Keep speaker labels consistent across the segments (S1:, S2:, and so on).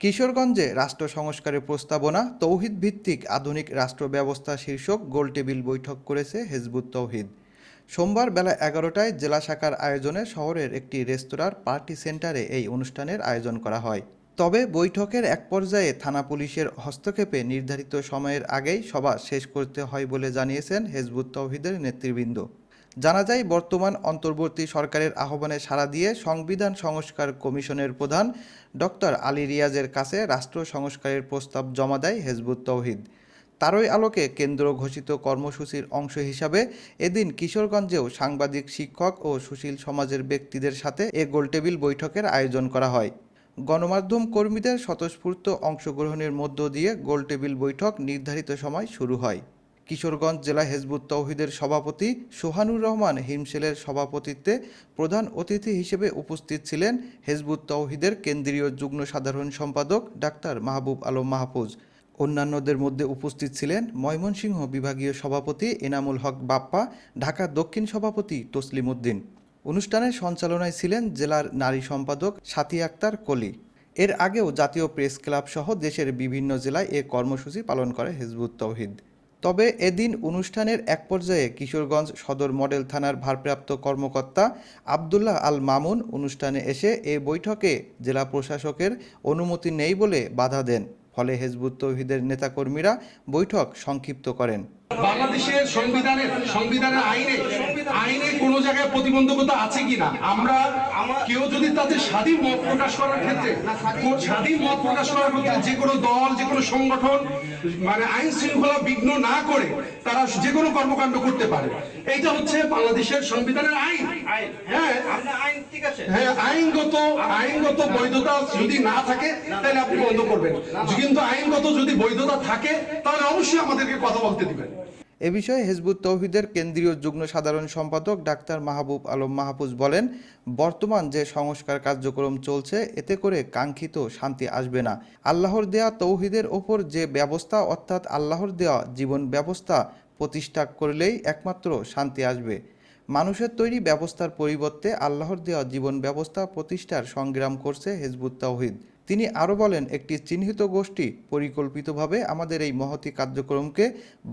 S1: কিশোরগঞ্জে রাষ্ট্র সংস্কারের প্রস্তাবনা, তৌহিদ ভিত্তিক আধুনিক রাষ্ট্র ব্যবস্থা শীর্ষক গোলটেবিল বৈঠক করেছে হেজবুত তৌহিদ। সোমবার বেলা এগারোটায় জেলা শাখার আয়োজনে শহরের একটি রেস্তোরাঁর পার্টি সেন্টারে এই অনুষ্ঠানের আয়োজন করা হয়। তবে বৈঠকের এক পর্যায়ে থানা পুলিশের হস্তক্ষেপে নির্ধারিত সময়ের আগেই সভা শেষ করতে হয় বলে জানিয়েছেন হেজবুত তৌহিদের নেতৃবৃন্দ। জানা যায়, বর্তমান অন্তর্বর্তী সরকারের আহ্বানে সাড়া দিয়ে সংবিধান সংস্কার কমিশনের প্রধান ডক্টর আলী রিয়াজের কাছে রাষ্ট্র সংস্কারের প্রস্তাব জমা দেয় হেজবুত তৌহিদ। তারই আলোকে কেন্দ্র ঘোষিত কর্মসূচির অংশ হিসাবে এদিন কিশোরগঞ্জেও সাংবাদিক, শিক্ষক ও সুশীল সমাজের ব্যক্তিদের সাথে এ গোলটেবিল বৈঠকের আয়োজন করা হয়। গণমাধ্যম কর্মীদের স্বতঃস্ফূর্ত অংশগ্রহণের মধ্য দিয়ে গোলটেবিল বৈঠক নির্ধারিত সময় শুরু হয়। কিশোরগঞ্জ জেলা হেজবুত তৌহিদের সভাপতি সোহানুর রহমান হিমসেলের সভাপতিত্বে প্রধান অতিথি হিসেবে উপস্থিত ছিলেন হেজবুত তৌহিদের কেন্দ্রীয় যুগ্ম সাধারণ সম্পাদক ডাক্তার মাহবুব আলম মাহফুজ। অন্যান্যদের মধ্যে উপস্থিত ছিলেন ময়মনসিংহ বিভাগীয় সভাপতি এনামুল হক বাপ্পা, ঢাকা দক্ষিণ সভাপতি তসলিম উদ্দিন। অনুষ্ঠানের সঞ্চালনায় ছিলেন জেলার নারী সম্পাদক সাথী আক্তার কলি। এর আগেও জাতীয় প্রেস ক্লাব সহ দেশের বিভিন্ন জেলায় এ কর্মসূচি পালন করে হেজবুত তৌহিদ। তবে এদিন অনুষ্ঠানের এক পর্যায়ে কিশোরগঞ্জ সদর মডেল থানার ভারপ্রাপ্ত কর্মকর্তা আবদুল্লাহ আল মামুন অনুষ্ঠানে এসে এ বৈঠকে জেলা প্রশাসকের অনুমতি নেই বলে বাধা দেন। ফলে হেজবুত তৌহিদের নেতাকর্মীরা বৈঠক সংক্ষিপ্ত করেন।
S2: বাংলাদেশের সংবিধানের সংবিধানের আইনে আইনে কোন জায়গায় প্রতিবন্ধকতা আছে কিনা? আমরা কেউ যদি তাদের স্বাধীন মত প্রকাশ করার ক্ষেত্রে স্বাধীন মত প্রকাশ করার ক্ষেত্রে যে কোনো দল যে কোনো সংগঠন মানে আইন শৃঙ্খলা বিঘ্ন না করে তারা যে কোনো কর্মকাণ্ড করতে পারে। এইটা হচ্ছে বাংলাদেশের সংবিধানের আইন। হ্যাঁ। হ্যাঁ আইনগত আইনগত বৈধতা যদি না থাকে তাহলে আপনি বন্ধ করবেন। কিন্তু আইনগত যদি বৈধতা থাকে তাহলে অবশ্যই আমাদেরকে কথা বলতে দিবেন।
S1: এ বিষয়ে হেজবুত তৌহিদের কেন্দ্রীয় যুগ্ম সাধারণ সম্পাদক ডাক্তার মাহবুব আলম মাহফুজ বলেন, বর্তমান যে সংস্কার কার্যক্রম চলছে, এতে করে কাঙ্ক্ষিত শান্তি আসবে না। আল্লাহর দেয়া তৌহিদের ওপর যে ব্যবস্থা, অর্থাৎ আল্লাহর দেওয়া জীবন ব্যবস্থা প্রতিষ্ঠা করলেই একমাত্র শান্তি আসবে। মানুষের তৈরি ব্যবস্থার পরিবর্তে আল্লাহর দেওয়া জীবন ব্যবস্থা প্রতিষ্ঠার সংগ্রাম করছে হেজবুত তাওহিদ তিনি আরও বলেন, একটি চিহ্নিত গোষ্ঠী পরিকল্পিতভাবে আমাদের এই মহতি কার্যক্রমকে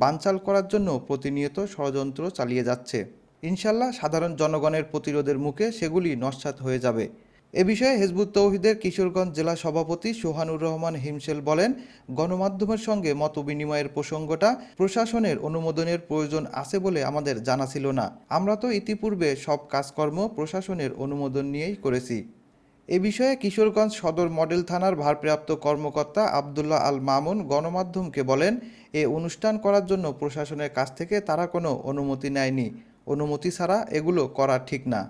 S1: বানচাল করার জন্য প্রতিনিয়ত ষড়যন্ত্র চালিয়ে যাচ্ছে। ইনশাল্লাহ সাধারণ জনগণের প্রতিরোধের মুখে সেগুলি নস্যাৎ হয়ে যাবে। এ বিষয়ে হেজবুত তৌহিদের কিশোরগঞ্জ জেলা সভাপতি সোহানুর রহমান হিমসেল বলেন, গণমাধ্যমের সঙ্গে মত বিনিময়ের প্রসঙ্গটা প্রশাসনের অনুমোদনের প্রয়োজন আছে বলে আমাদের জানা ছিল না। আমরা তো ইতিপূর্বে সব কাজকর্ম প্রশাসনের অনুমোদন নিয়েই করেছি। এ বিষয়ে কিশোরগঞ্জ সদর মডেল থানার ভারপ্রাপ্ত কর্মকর্তা আবদুল্লাহ আল মামুন গণমাধ্যমকে বলেন, এ অনুষ্ঠান করার জন্য প্রশাসনের কাছ থেকে তারা কোনো অনুমতি নেয়নি। অনুমতি ছাড়া এগুলো করা ঠিক না।